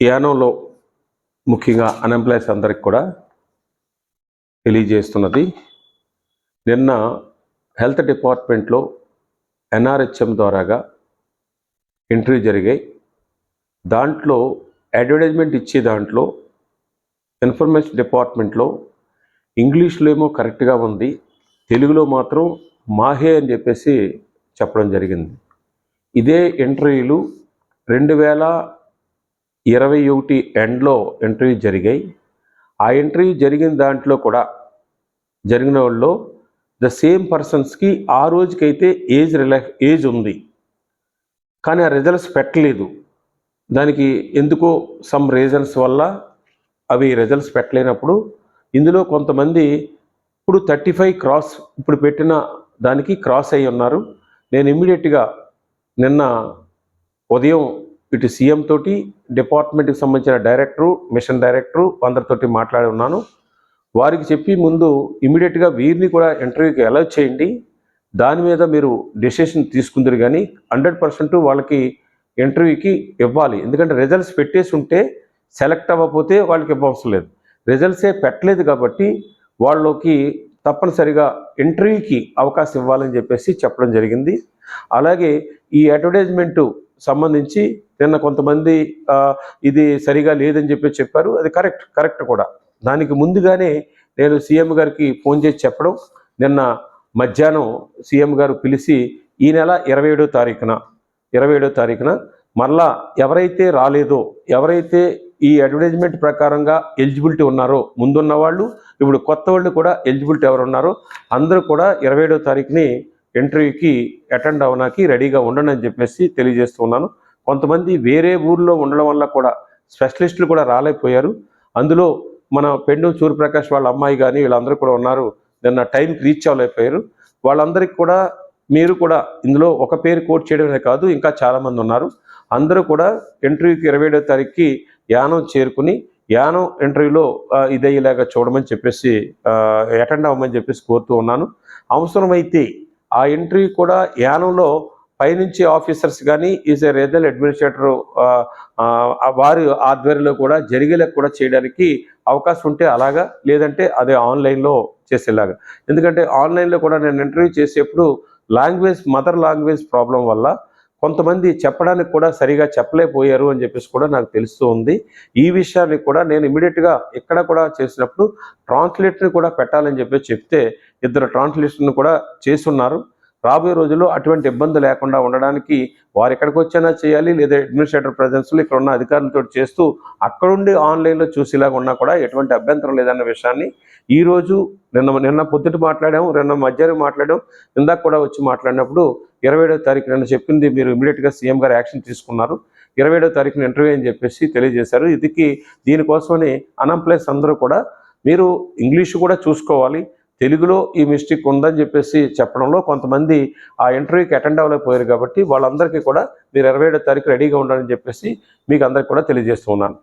యానోలో ముఖ్యంగా అన్ఎంప్లాయీస్ అందరికి కూడా తెలియజేస్తున్నది. నిన్న హెల్త్ డిపార్ట్మెంట్లో ఎన్ఆర్హెచ్ఎం ద్వారాగా ఇంటర్వ్యూ జరిగాయి. దాంట్లో అడ్వర్టైజ్మెంట్ ఇచ్చే దాంట్లో ఇన్ఫర్మేషన్ డిపార్ట్మెంట్లో ఇంగ్లీష్లో ఏమో కరెక్ట్గా ఉంది తెలుగులో మాత్రం మాహే అని చెప్పేసి చెప్పడం జరిగింది. ఇదే ఇంటర్వ్యూలు రెండు వేల ఇరవై ఒకటి ఎండ్లో ఇంటర్వ్యూ జరిగాయి. ఆ ఇంటర్వ్యూ జరిగిన దాంట్లో కూడా జరిగిన వాళ్ళు ద సేమ్ పర్సన్స్కి ఆ రోజుకైతే ఏజ్ రిలా ఏజ్ ఉంది. కానీ ఆ రిజల్ట్స్ పెట్టలేదు. దానికి ఎందుకో సమ్ రీజన్స్ వల్ల అవి రిజల్ట్స్ పెట్టలేనప్పుడు ఇందులో కొంతమంది ఇప్పుడు థర్టీ ఫైవ్ క్రాస్ ఇప్పుడు పెట్టిన దానికి క్రాస్ అయి ఉన్నారు. నేను ఇమ్మీడియట్గా నిన్న ఉదయం ఇటు సీఎం తోటి డిపార్ట్మెంట్కి సంబంధించిన డైరెక్టరు మిషన్ డైరెక్టరు అందరితోటి మాట్లాడి ఉన్నాను. వారికి చెప్పి ముందు ఇమీడియట్గా వీరిని కూడా ఇంటర్వ్యూకి అలౌ చేయండి. దాని మీద మీరు డెసిషన్ తీసుకుందరు కానీ హండ్రెడ్ పర్సెంట్ వాళ్ళకి ఇంటర్వ్యూకి ఇవ్వాలి. ఎందుకంటే రిజల్ట్స్ పెట్టేసి ఉంటే సెలెక్ట్ అవ్వకపోతే వాళ్ళకి ఇవ్వవసరం లేదు. రిజల్ట్సే పెట్టలేదు కాబట్టి వాళ్ళకి తప్పనిసరిగా ఇంటర్వ్యూకి అవకాశం ఇవ్వాలని చెప్పేసి చెప్పడం జరిగింది. అలాగే ఈ అడ్వర్టైజ్మెంటు సంబంధించి నిన్న కొంతమంది ఇది సరిగా లేదని చెప్పి చెప్పారు. అది కరెక్ట్ కరెక్ట్ కూడా. దానికి ముందుగానే నేను సీఎం గారికి ఫోన్ చేసి చెప్పడం నిన్న మధ్యాహ్నం సీఎం గారు పిలిచి ఈ నెల ఇరవై ఏడో తారీఖున ఇరవై ఏడో తారీఖున మరలా ఎవరైతే రాలేదో ఎవరైతే ఈ అడ్వర్టైజ్మెంట్ ప్రకారంగా ఎలిజిబిలిటీ ఉన్నారో ముందున్న వాళ్ళు ఇప్పుడు కొత్త వాళ్ళు కూడా ఎలిజిబిలిటీ ఎవరు ఉన్నారో అందరూ కూడా ఇరవై ఏడో తారీఖుని ఇంటర్వ్యూకి అటెండ్ అవడానికి రెడీగా ఉండండి అని చెప్పేసి తెలియజేస్తున్నాను. కొంతమంది వేరే ఊర్లో ఉండడం వల్ల కూడా స్పెషలిస్టులు కూడా రాలేకపోయారు. అందులో మన పెండు సూర్యప్రకాష్ వాళ్ళ అమ్మాయి కానీ వీళ్ళందరూ కూడా ఉన్నారు. నిన్న టైంకి రీచ్ అవ్వలేకపోయారు. వాళ్ళందరికీ కూడా మీరు కూడా ఇందులో ఒక పేరు కోట్ చేయడమే కాదు ఇంకా చాలామంది ఉన్నారు. అందరూ కూడా ఇంటర్వ్యూకి ఇరవై ఏడో తారీఖుకి యానం చేరుకుని యానం ఇంటర్వ్యూలో ఇదయ్యేలాగా చూడమని చెప్పేసి అటెండ్ అవ్వమని చెప్పేసి కోరుతూ ఉన్నాను. అవసరమైతే ఆ ఇంటర్వ్యూ కూడా యానంలో పైనుంచి ఆఫీసర్స్ కానీ ఈజ్ ఏ రీజనల్ అడ్మినిస్ట్రేటర్ వారి ఆధ్వర్యంలో కూడా జరిగేలా కూడా చేయడానికి అవకాశం ఉంటే అలాగా లేదంటే అదే ఆన్లైన్లో చేసేలాగా. ఎందుకంటే ఆన్లైన్లో కూడా నేను ఇంటర్వ్యూ చేసేప్పుడు లాంగ్వేజ్ మదర్ లాంగ్వేజ్ ప్రాబ్లం వల్ల కొంతమంది చెప్పడానికి కూడా సరిగా చెప్పలేకపోయారు అని చెప్పేసి కూడా నాకు తెలుస్తూ ఉంది. ఈ విషయాన్ని కూడా నేను ఇమీడియట్గా ఎక్కడ కూడా చేసినప్పుడు ట్రాన్స్లేటర్ని కూడా పెట్టాలని చెప్పి చెప్తే ఇద్దరు ట్రాన్స్లేషన్ కూడా చేస్తున్నారు రాబోయే రోజుల్లో అటువంటి ఇబ్బంది లేకుండా ఉండడానికి వారు ఎక్కడికి వచ్చినా చేయాలి లేదా అడ్మినిస్ట్రేటర్ ప్రజెన్స్లో ఇక్కడ ఉన్న అధికారులతో చేస్తూ అక్కడుండి ఆన్లైన్లో చూసేలాగా ఉన్నా కూడా ఎటువంటి అభ్యంతరం లేదన్న విషయాన్ని ఈరోజు నిన్న నిన్న పొద్దుట మాట్లాడాము నిన్న మధ్యాహ్నం మాట్లాడాం ఇందాక కూడా వచ్చి మాట్లాడినప్పుడు ఇరవై ఏడో తారీఖు నిన్న చెప్పింది మీరు ఇమీడియట్గా సీఎం గారు యాక్షన్ తీసుకున్నారు. ఇరవై ఏడో తారీఖున ఇంటర్వ్యూ అని చెప్పేసి తెలియజేశారు. ఇదికి దీనికోసమని అన్ఎంప్లాయీస్ అందరూ కూడా మీరు ఇంగ్లీష్ కూడా చూసుకోవాలి తెలుగులో ఈ మిస్టేక్ ఉందని చెప్పేసి చెప్పడంలో కొంతమంది ఆ ఇంటర్వ్యూకి అటెండ్ అవ్వలేకపోయారు కాబట్టి వాళ్ళందరికీ కూడా మీరు ఇరవై ఏడో తారీఖు రెడీగా ఉండాలని చెప్పేసి మీకు అందరికి కూడా తెలియజేస్తున్నాను